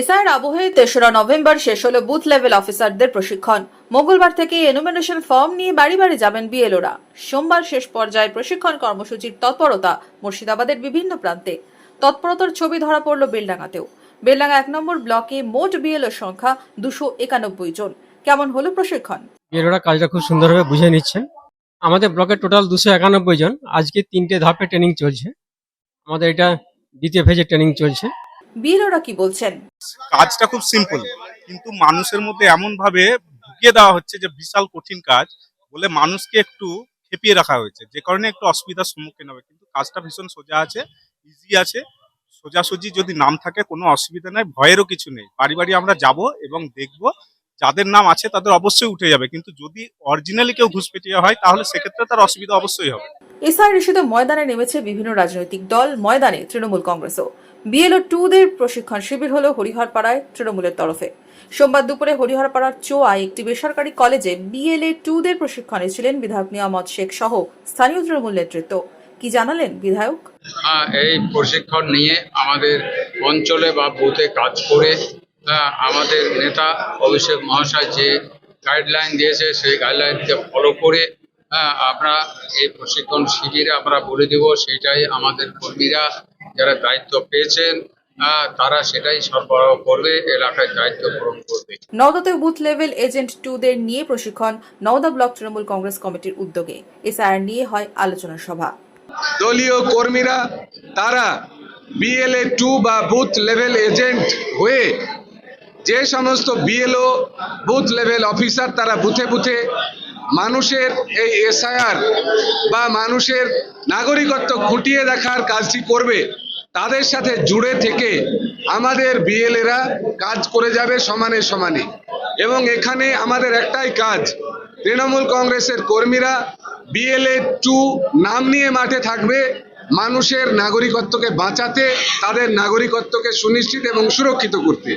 এসআইয়ের আবহে তেসরা নভেম্বর শেষ হলো বুথ লেভেল অফিসারদের প্রশিক্ষণ। মঙ্গলবার থেকে এনুমিনেশন ফর্ম নিয়ে বাড়ি বাড়ি যাবেন বিএলওরা সোমবার শেষ পর্যায়ে প্রশিক্ষণ কর্মসূচির তৎপরতা মুর্শিদাবাদের বিভিন্ন প্রান্তে। তৎপরতার ছবি ধরা পড়ল বেলডাঙ্গাতেও। বেলডাঙ্গা এক নম্বর ব্লকে মোট বিএলও সংখ্যা দুশো একানব্বই জন। কেমন হলো প্রশিক্ষণ? এরা কাজটা খুব সুন্দরভাবে বুঝে নিচ্ছেন আমাদের ব্লকে টোটাল দুশো একানব্বই জন। আজকে তিনটে ধাপে ট্রেনিং চলছে। আমাদের এটা দ্বিতীয় ফেজে ট্রেনিং চলছে। বিএলওরা কি বলছেন? কাজটা খুব সিম্পল কিন্তু মানুষের মধ্যে এমন ভাবে ঢুকিয়ে দেওয়া হচ্ছে যে বিশাল কঠিন কাজ বলে মানুষকে একটু খেপিয়ে রাখা হয়েছে। যে কারণে একটু অসুবিধার সম্মুখীন হবে। কিন্তু কাজটা ভীষণ সোজা আছে ইজি আছে। সোজাসুজি যদি নাম থাকে কোনো অসুবিধা নাই, ভয়েরও কিছু নেই। বাড়ি বাড়ি আমরা যাব এবং দেখব যাদের নাম আছে তাদের অবশ্যই উঠে যাবে। কিন্তু যদি অরিজিনালি কেউ ঘুষপেটিয়া হয়, তাহলে সেক্ষেত্রে তার অসুবিধা অবশ্যই হবে। এসআর ইস্যুতে ময়দানে নেমেছে বিভিন্ন রাজনৈতিক দল, ময়দানে তৃণমূল কংগ্রেসও। বিএলও টু দের প্রশিক্ষণ শিবির হলো হরিহরপাড়ায় তৃণমূলের তরফে। সোমবার দুপুরে হরিহরপাড়ার চোয়ায় একটি বেসরকারি কলেজে বিএলএ টু দের প্রশিক্ষণে ছিলেন বিধায়ক নিয়ামত শেখ সহ স্থানীয় তৃণমূল নেতৃত্ব। কি জানালেন বিধায়ক? এই প্রশিক্ষণ নিয়ে আমাদের অঞ্চলে বা বুথে কাজ করে আমাদের নেতা অভিষেক মহাশয় যে গাইডলাইন দিয়েছে, সেই গাইডলাইনকে ফলো করে আহ, আমরা এই প্রশিক্ষণ শিবিরে আমরা বলে দেব সেটাই আমাদের কর্মীরা যারা দায়িত্ব পেয়েছেন আহ, তারা সেটাই সরবরাহ করবে এলাকায় দায়িত্ব পূরণ করবে। নওদাতে বুথ লেভেল এজেন্ট টু দের নিয়ে প্রশিক্ষণ নওদা ব্লক তৃণমূল কংগ্রেস কমিটির উদ্যোগে। এসআর নিয়ে হয় আলোচনা সভা। দলীয় কর্মীরা তারা বিএলএ টু বা বুথ লেভেল এজেন্ট হয়ে যে সমস্ত বিএলও বুথ লেভেল অফিসার তারা বুথে বুথে মানুষের এই এসআইআর বা মানুষের নাগরিকত্ব খুঁটিয়ে দেখার কাজটি করবে, তাদের সাথে জুড়ে থেকে আমাদের বিএলএরা কাজ করে যাবে সমানে সমানে। এবং এখানে আমাদের একটাই কাজ, তৃণমূল কংগ্রেসের কর্মীরা বিএলএ টু নাম নিয়ে মাঠে থাকবে, মানুষের নাগরিকত্বকে বাঁচাতে, তাদের নাগরিকত্বকে সুনিশ্চিত এবং সুরক্ষিত করতে।